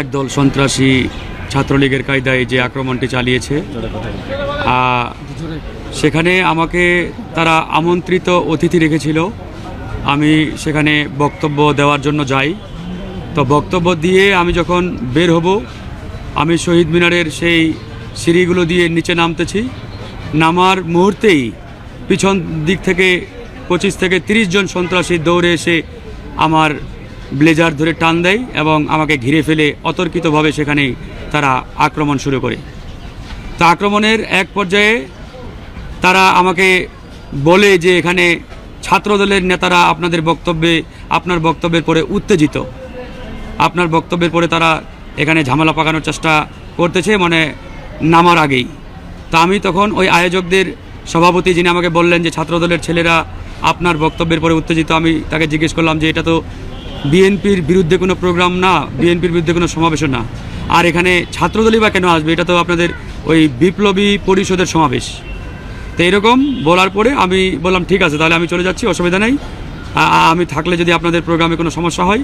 একদল সন্ত্রাসী ছাত্রলীগের কায়দায় যে আক্রমণটি চালিয়েছে। সেখানে আমাকে তারা আমন্ত্রিত অতিথি রেখেছিল। আমি সেখানে বক্তব্য দেওয়ার জন্য যাই। তো বক্তব্য দিয়ে আমি যখন বের হব, আমি শহীদ মিনারের সেই সিঁড়িগুলো দিয়ে নিচে নামতেছি। নামার মুহূর্তেই পিছন দিক থেকে পঁচিশ থেকে তিরিশ জন সন্ত্রাসী দৌড়ে এসে আমার ব্লেজার ধরে টান দেয় এবং আমাকে ঘিরে ফেলে অতর্কিতভাবে সেখানে তারা আক্রমণ শুরু করে। তা আক্রমণের এক পর্যায়ে তারা আমাকে বলে যে এখানে ছাত্রদলের নেতারা আপনাদের বক্তব্যে, আপনার বক্তব্যের পরে উত্তেজিত। আপনার বক্তব্যের পরে তারা এখানে ঝামেলা পাকানোর চেষ্টা করতেছে মানে নামার আগেই। তা আমি তখন ওই আয়োজকদের সভাপতি যিনি আমাকে বললেন যে ছাত্রদলের ছেলেরা আপনার বক্তব্যের পরে উত্তেজিত, আমি তাকে জিজ্ঞেস করলাম যে এটা তো বিএনপির বিরুদ্ধে কোনো প্রোগ্রাম না, বিএনপির বিরুদ্ধে কোনো সমাবেশও না। আর এখানে ছাত্রদলই বা কেন আসবে, এটা তো আপনাদের ওই বিপ্লবী পরিষদের সমাবেশ। তো এরকম বলার পরে আমি বললাম, ঠিক আছে, তাহলে আমি চলে যাচ্ছি, অসুবিধা নেই। আমি থাকলে যদি আপনাদের প্রোগ্রামে কোনো সমস্যা হয়,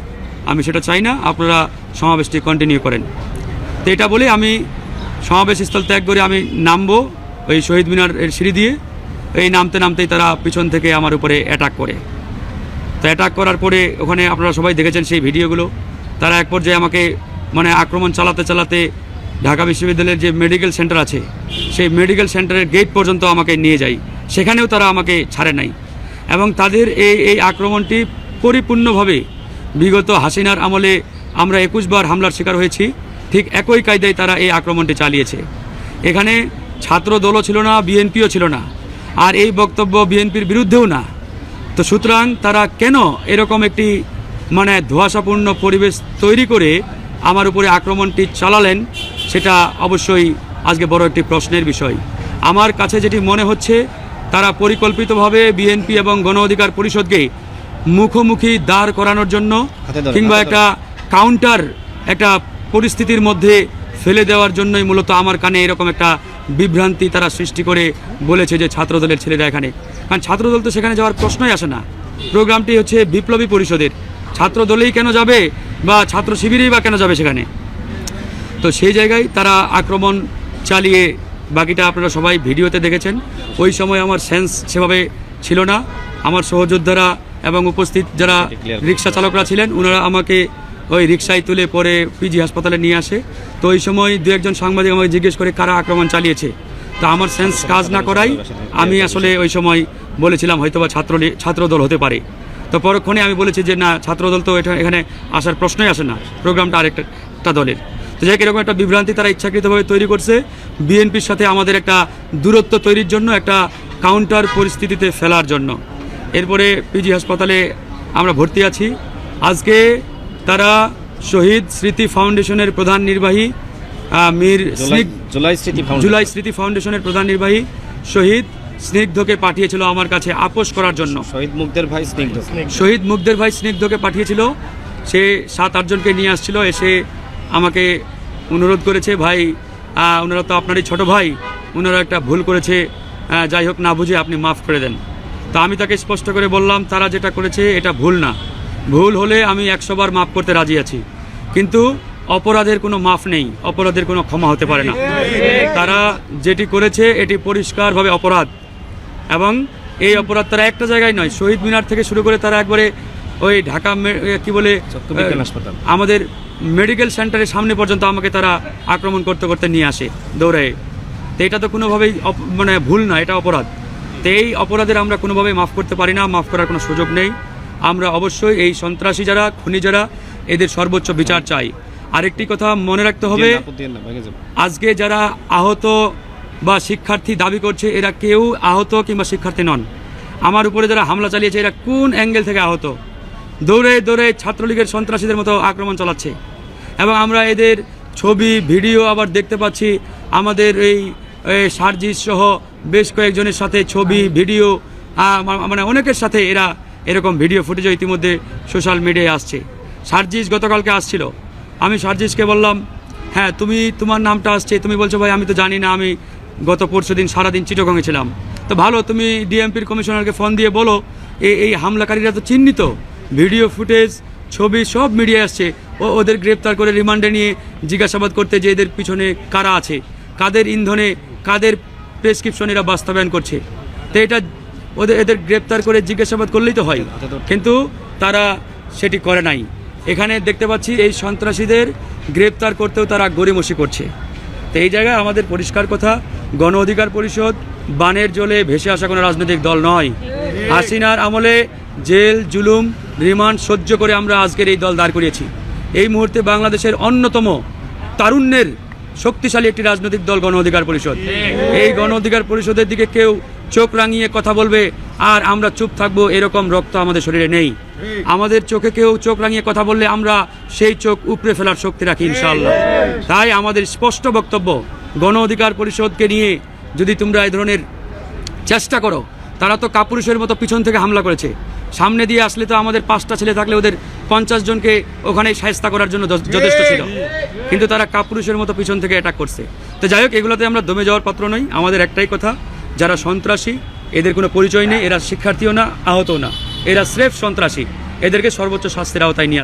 আমি সেটা চাই না, আপনারা সমাবেশটি কন্টিনিউ করেন। তো এটা বলে আমি সমাবেশ স্থল ত্যাগ করে আমি নামবো ওই শহীদ মিনার সিঁড়ি দিয়ে। এই নামতে নামতেই তারা পিছন থেকে আমার উপরে অ্যাটাক করে। তো অ্যাটাক করার পরে ওখানে আপনারা সবাই দেখেছেন সেই ভিডিওগুলো। তারা এক পর্যায়ে আমাকে মানে আক্রমণ চালাতে চালাতে ঢাকা বিশ্ববিদ্যালয়ের যে মেডিকেল সেন্টার আছে, সেই মেডিকেল সেন্টারের গেট পর্যন্ত আমাকে নিয়ে যায়। সেখানেও তারা আমাকে ছাড়ে নাই। এবং তাদের এই এই আক্রমণটি পরিপূর্ণভাবে বিগত হাসিনার আমলে আমরা একুশবার হামলার শিকার হয়েছি। ঠিক একই কায়দায় তারা এই আক্রমণটি চালিয়েছে। এখানে ছাত্র দলও ছিল না, বিএনপিও ছিল না। আর এই বক্তব্য বিএনপির বিরুদ্ধেও না। তো সুতরাং তারা কেন এরকম একটি মানে ধোঁয়াশাপূর্ণ পরিবেশ তৈরি করে আমার উপরে আক্রমণটি চালালেন সেটা অবশ্যই আজকে বড় একটি প্রশ্নের বিষয়। আমার কাছে যেটি মনে হচ্ছে তারা পরিকল্পিতভাবে বিএনপি এবং গণ অধিকার পরিষদকে মুখোমুখি দাঁড় করানোর জন্য কিংবা একটা কাউন্টার একটা পরিস্থিতির মধ্যে ফেলে দেওয়ার জন্যই মূলত আমার কানে এরকম একটা বিভ্রান্তি তারা সৃষ্টি করে বলেছে যে ছাত্রদলের ছেলেরা এখানে। কারণ ছাত্রদল তো সেখানে যাওয়ার প্রশ্নই আসে না। প্রোগ্রামটি হচ্ছে বিপ্লবী পরিষদের। ছাত্রদলেই কেন যাবে বা ছাত্র শিবিরেই বা কেন যাবে সেখানে? তো সেই জায়গায় তারা আক্রমণ চালিয়ে বাকিটা আপনারা সবাই ভিডিওতে দেখেছেন। ওই সময় আমার সেন্স সেভাবে ছিল না। আমার সহযোদ্ধারা এবং উপস্থিত যারা রিক্সা চালকরা ছিলেন ওনারা আমাকে ওই রিক্সায় তুলে পরে পিজি হাসপাতালে নিয়ে আসে। তো ওই সময় দু একজন সাংবাদিক আমাকে জিজ্ঞেস করে কারা আক্রমণ চালিয়েছে। তো আমার সেন্স কাজ না করাই আমি আসলে ওই সময় বলেছিলাম হয়তোবা ছাত্র ছাত্রদল হতে পারে। তো পরক্ষণে আমি বলেছি যে না, ছাত্রদল তো এটা এখানে আসার প্রশ্নই আসে না, প্রোগ্রামটা আরেকটা দলের। তো যাই এরকম একটা বিভ্রান্তি তারা ইচ্ছাকৃতভাবে তৈরি করছে। বিএনপির সাথে আমাদের একটা দূরত্ব তৈরির জন্য, একটা কাউন্টার পরিস্থিতিতে ফেলার জন্য। এরপরে পিজি হাসপাতালে আমরা ভর্তি আছি। আজকে তারা শহীদ স্মৃতি ফাউন্ডেশনের প্রধান নির্বাহী মীর জুলাই স্মৃতি জুলাই স্মৃতি ফাউন্ডেশনের প্রধান নির্বাহী শহীদ স্নিগ্ধকে পাঠিয়েছিল আমার কাছে আপোষ করার জন্য। শহীদ মুগ্ধের ভাই স্নিগ্ধ। শহীদ মুগ্ধের ভাই স্নিগ্ধকে পাঠিয়েছিল। সে সাত আটজনকে নিয়ে আসছিল এসে আমাকে অনুরোধ করেছে ভাই ওনারা তো আপনারই ছোট ভাই ওনারা একটা ভুল করেছে যাই হোক না বুঝে আপনি মাফ করে দেন। তা আমি তাকে স্পষ্ট করে বললাম তারা যেটা করেছে এটা ভুল না। ভুল হলে আমি একশোবার মাফ করতে রাজি আছি। কিন্তু অপরাধের কোনো মাফ নেই অপরাধের কোনো ক্ষমা হতে পারে না। তারা যেটি করেছে এটি পরিষ্কারভাবে অপরাধ। এবং এই অপরাধ তারা একটা জায়গায় নয় শহীদ মিনার থেকে শুরু করে তারা একবারে ওই ঢাকা কি বলে। আমাদের মেডিকেল সেন্টারের সামনে পর্যন্ত আমাকে তারা আক্রমণ করতে করতে নিয়ে আসে দৌড়ায়। তো এটা তো কোনোভাবেই মানে ভুল না এটা অপরাধ। তো এই অপরাধের আমরা কোনোভাবেই মাফ করতে পারি না মাফ করার কোনো সুযোগ নেই। আমরা অবশ্যই এই সন্ত্রাসী যারা খুনি যারা এদের সর্বোচ্চ বিচার চাই। আরেকটি কথা মনে রাখতে হবে। আজকে যারা আহত বা শিক্ষার্থী দাবি করছে এরা কেউ আহত কিংবা শিক্ষার্থী নন। আমার উপরে যারা হামলা চালিয়েছে এরা কোন অ্যাঙ্গেল থেকে আহত? দৌড়ে দৌড়ে ছাত্রলীগের সন্ত্রাসীদের মতো আক্রমণ চালাচ্ছে। এবং আমরা এদের ছবি ভিডিও আবার দেখতে পাচ্ছি। আমাদের এই সার্জিস সহ বেশ কয়েকজনের সাথে ছবি ভিডিও মানে অনেকের সাথে এরা এরকম ভিডিও ফুটেজ ইতিমধ্যে সোশ্যাল মিডিয়ায় আসছে। সার্জিস গতকালকে আসছিল। আমি সার্জিসকে বললাম হ্যাঁ তুমি তোমার নামটা আসছে, তুমি বলছো ভাই, আমি তো জানি না, আমি গত পরশু দিন সারাদিন চিটগঙ্গে ছিলাম। তো ভালো, তুমি ডিএমপির কমিশনারকে ফোন দিয়ে বলো এই এই হামলাকারীরা তো চিহ্নিত। ভিডিও ফুটেজ, ছবি সব মিডিয়ায় আসছে। ও, ওদের গ্রেপ্তার করে রিমান্ডে নিয়ে জিজ্ঞাসাবাদ করতে যে এদের পিছনে কারা আছে, কাদের ইন্ধনে, কাদের প্রেসক্রিপশন এরা বাস্তবায়ন করছে। তো এটা ওদের, এদের গ্রেপ্তার করে জিজ্ঞাসাবাদ করলেই তো হয়। কিন্তু তারা সেটি করে নাই। এখানে দেখতে পাচ্ছি এই সন্ত্রাসীদের গ্রেপ্তার করতেও তারা গড়িমসি করছে। তো এই জায়গায় আমাদের পরিষ্কার কথা, গণ অধিকার পরিষদ বানের জলে ভেসে আসা কোনো রাজনৈতিক দল নয়। হাসিনার আমলে জেল, জুলুম, রিমান্ড সহ্য করে আমরা আজকের এই দল দাঁড় করিয়েছি। এই মুহূর্তে বাংলাদেশের অন্যতম তারুণ্যের শক্তিশালী একটি রাজনৈতিক দল গণ অধিকার পরিষদ। এই গণ অধিকার পরিষদের দিকে কেউ চোখ রাঙিয়ে কথা বলবে আর আমরা চুপ থাকব এরকম রক্ত আমাদের শরীরে নেই। আমাদের চোখে কেউ চোখ রাঙিয়ে কথা বললে আমরা সেই চোখ উপড়ে ফেলার শক্তি রাখি ইনশাল্লাহ তাই আমাদের স্পষ্ট বক্তব্য গণ অধিকার পরিষদকে নিয়ে যদি তোমরা এই ধরনের চেষ্টা করো তারা তো কাপুরুষের মতো পিছন থেকে হামলা করেছে। সামনে দিয়ে আসলে তো আমাদের পাঁচটা ছেলে থাকলে ওদের পঞ্চাশ জনকে ওখানে সাহেস্তা করার জন্য যথেষ্ট ছিল। কিন্তু তারা কাপুরুষের মতো পিছন থেকে অ্যাটাক করছে। তো যাই হোক এগুলোতে আমরা দমে যাওয়ার পাত্র নই আমাদের একটাই কথা যারা সন্ত্রাসী, এদের কোনো পরিচয় নেই, এরা শিক্ষার্থীও না, আহতও না। এরা স্রেফ সন্ত্রাসী। এদেরকে সর্বোচ্চ শাস্তির আওতায় নিয়ে